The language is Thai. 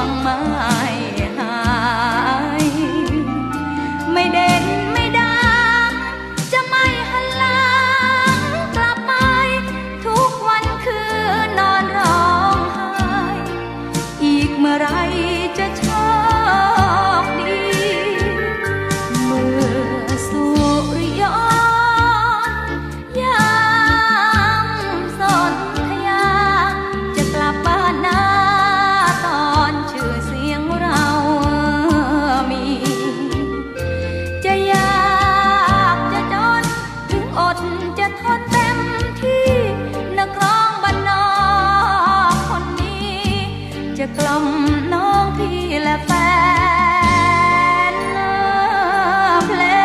quang mãi. จะกล่อมน้องพี่และแฟนเพลง